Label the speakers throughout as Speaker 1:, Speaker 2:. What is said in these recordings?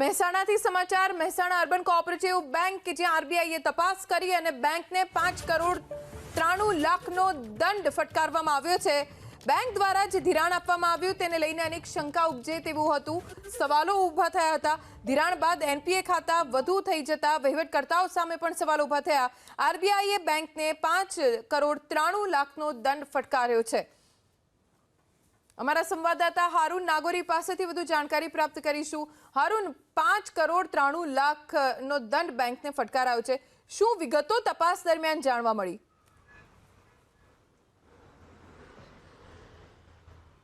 Speaker 1: મહેસાણાથી સમાચાર. Mehsana urban cooperative bank કે જ્યાં આરબીઆઈએ તપાસ કરી અને બેંકને પાંચ કરોડ ત્રાણું લાખનો દંડ ફટકારવામાં આવ્યો છે. બેંક દ્વારા જે ધિરાણ આપવામાં આવ્યું તેને લઈને અનેક શંકા ઉપજે તેવું હતું. સવાલો ઊભા થયા હતા. ધિરાણ બાદ એનપીએ ખાતા વધુ થઈ જતા વહીવટકર્તાઓ સામે પણ સવાલ ઊભા થયા. આરબીઆઈએ બેંકને પાંચ કરોડ ત્રાણું લાખનો દંડ ફટકાર્યો છે. અમારા સંવાદદાતા હારૂન નાગોરી પાસેથી વધુ જાણકારી પ્રાપ્ત કરીશું. હારૂન, પાંચ કરોડ ત્રાણું લાખનો દંડ બેંકને ફટકારાયો છે. શું વિગતો તપાસ દરમિયાન જાણવા મળી?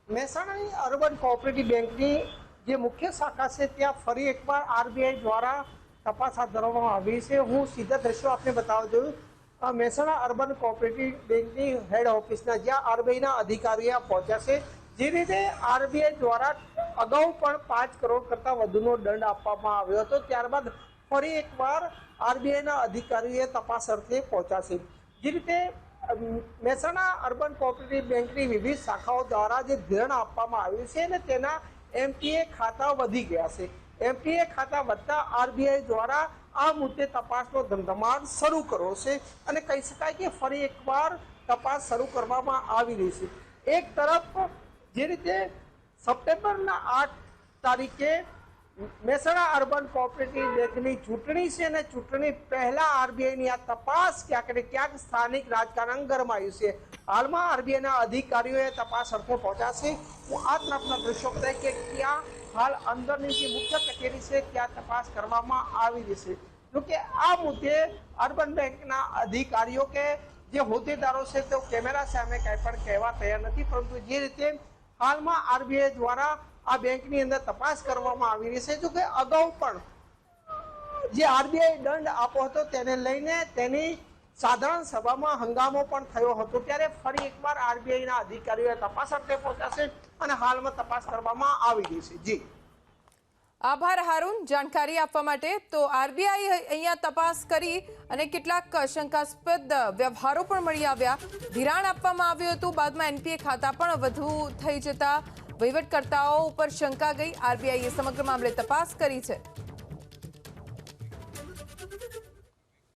Speaker 2: મહેસાણાની અર્બન કોઓપરેટિવ બેંકની જે મુખ્ય શાખા છે, ત્યાં ફરી એકવાર આરબીઆઈ દ્વારા તપાસ હાથ ધરવામાં આવી છે. હું સીધા દ્રશ્યો આપને બતાવવા જોયું. મહેસાણા અર્બન કોઓપરેટિવ બેંકની હેડ ઓફિસના જ્યાં આરબીઆઈના અધિકારીઓ પહોંચ્યા છે. જે રીતે આરબીઆઈ દ્વારા અગાઉ પણ પાંચ કરોડ કરતાં વધુનો દંડ આપવામાં આવ્યો હતો, ત્યારબાદ ફરી એકવાર આરબીઆઈના અધિકારીએ તપાસ અર્થે પહોંચાશે. જે રીતે મહેસાણા અર્બન કોઓપરેટિવ બેંકની વિવિધ શાખાઓ દ્વારા જે ધિરાણ આપવામાં આવ્યું છે અને તેના એમપીએ ખાતા વધી ગયા છે. એમપીએ ખાતા વધતા આરબીઆઈ દ્વારા આ મુદ્દે તપાસનો ધમધમાટ શરૂ કર્યો છે અને કહી શકાય કે ફરી એકવાર તપાસ શરૂ કરવામાં આવી રહી છે. એક તરફ જે રીતે સપ્ટેમ્બરના આઠ તારીખે મહેસાણા અર્બન કોઓપરેટિવ બેંકની ચૂંટણી છે અને ચૂંટણી પહેલા આરબીઆઈની આ તપાસ ક્યાંક ને ક્યાંક સ્થાનિક રાજકારણ ગરમાયું છે. હાલમાં આરબીઆઈના અધિકારીઓએ તપાસ અર્થે પહોંચાશે હું આ તરફના દૃશ્યો બતાવી કે ક્યાં હાલ અંદરની જે મુખ્ય કચેરી છે, ત્યાં તપાસ કરવામાં આવી રહી છે. જોકે આ મુદ્દે અર્બન બેંકના અધિકારીઓ કે જે હોદ્દેદારો છે, તેઓ કેમેરા સામે કાંઈ પણ કહેવા તૈયાર નથી. પરંતુ જે રીતે હાલમાં આરબીઆઈ દ્વારા આ બેંકની અંદર તપાસ કરવામાં આવી રહી છે. જો કે અગાઉ પણ જે આરબીઆઈ દંડ આપો હતો તેને લઈને તેની સાધારણ સભામાં હંગામો પણ થયો હતો. ત્યારે ફરી એકવાર આરબીઆઈના અધિકારીઓએ તપાસ અર્થે પહોંચાશે અને હાલમાં તપાસ કરવામાં આવી રહી છે. જી.
Speaker 1: આભાર હારૂન જાણકારી આપવા માટે. તો આરબીઆઈ અહીંયા તપાસ કરી અને કેટલાક શંકાસ્પદ વ્યવહારો પણ મળી આવ્યા. ધિરાણ આપવામાં આવ્યું હતું. બાદમાં એનપીએ ખાતા પણ વધુ થઈ જતા વહીવટકર્તાઓ ઉપર શંકા ગઈ. આરબીઆઈએ સમગ્ર મામલે તપાસ કરી છે.